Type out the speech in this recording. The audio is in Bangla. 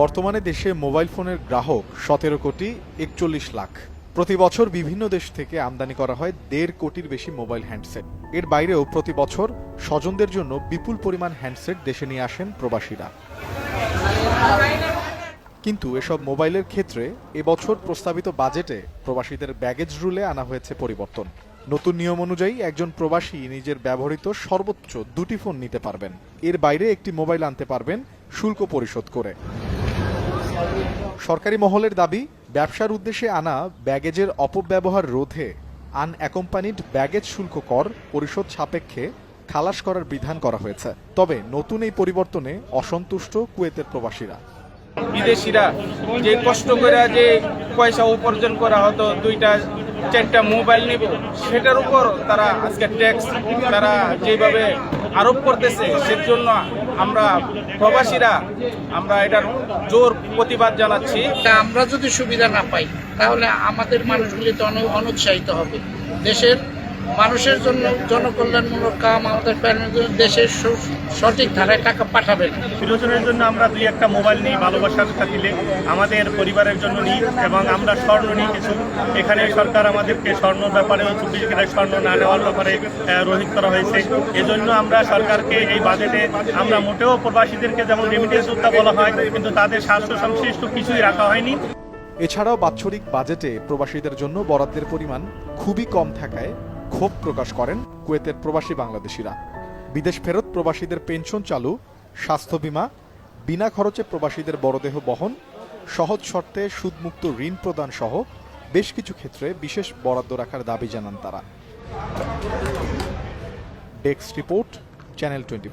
বর্তমানে দেশে মোবাইল ফোনের গ্রাহক সতেরো কোটি একচল্লিশ লাখ। প্রতি বছর বিভিন্ন দেশ থেকে আমদানি করা হয় দেড় কোটির বেশি মোবাইল হ্যান্ডসেট। এর বাইরেও প্রতি বছর স্বজনদের জন্য বিপুল পরিমাণ হ্যান্ডসেট দেশে নিয়ে আসেন প্রবাসীরা। কিন্তু এসব মোবাইলের ক্ষেত্রে এবছর প্রস্তাবিত বাজেটে প্রবাসীদের ব্যাগেজ রুলে আনা হয়েছে পরিবর্তন। নতুন নিয়ম অনুযায়ী একজন প্রবাসী নিজের ব্যবহৃত সর্বোচ্চ দুটি ফোন নিতে পারবেন। এর বাইরে একটি মোবাইল আনতে পারবেন শুল্ক পরিশোধ করে। সরকারি মহলের দাবি, ব্যবসার উদ্দেশ্যে আনা ব্যাগেজের অপব্যবহার রোধে আন অ্যাকোম্পানিড ব্যাগেজ শুল্ক কর পরিশোধ সাপেক্ষে খালাস করার বিধান করা হয়েছে। তবে নতুন এই পরিবর্তনে অসন্তুষ্ট কুয়েতের প্রবাসীরা। বিদেশিরা যে কষ্ট করে যে পয়সা উপার্জন করা হতো, দুইটা, চারটা মোবাইল নিব, সেটার উপর তারা আজকে ট্যাক্স তারা যেভাবে আরোপ করতেছে, সেজন্য আমরা প্রবাসীরা আমরা এটার জোর প্রতিবাদ জানাচ্ছি। আমরা যদি সুবিধা না পাই, তাহলে আমাদের মানুষগুলি তো অন- অনুৎসাহিত হবে। দেশের মানুষের জন্য জনকল্যাণমূলক কাম আমাদের দেশের সঠিক ধারায় টাকা পাঠাবে না প্রিয়জনের জন্য আমরা দুই একটা মোবাইল নিই ভালোবাসার খাতিলে আমাদের পরিবারের জন্য নিই এবং আমরা স্বর্ণ নিই কিছু। এখানে সরকার আমাদেরকে স্বর্ণ ব্যাপারে চব্বিশ স্বর্ণ না নেওয়ার ব্যাপারে রোহিত করা হয়েছে। এজন্য আমরা সরকারকে এই বাজেটে আমরা মোটেও প্রবাসীদেরকে যেমন রেমিটেন্স উদ্যোগ বলা হয় কিন্তু তাদের স্বাস্থ্য সংশ্লিষ্ট কিছুই রাখা হয়নি। এছাড়াও বাৎসরিক বাজেটে প্রবাসীদের জন্য বরাদ্দের পরিমাণ খুবই কম থাকায় ক্ষোভ প্রকাশ করেন কুয়েতের প্রবাসী বাংলাদেশিরা। বিদেশ ফেরত প্রবাসীদের পেনশন চালু, স্বাস্থ্য বিমা, বিনা খরচে প্রবাসীদের বড়দেহ বহন, সহজ শর্তে সুদমুক্ত ঋণ প্রদান সহ বেশ কিছু ক্ষেত্রে বিশেষ বরাদ্দ রাখার দাবি জানান তারা। Desk report, channel twenty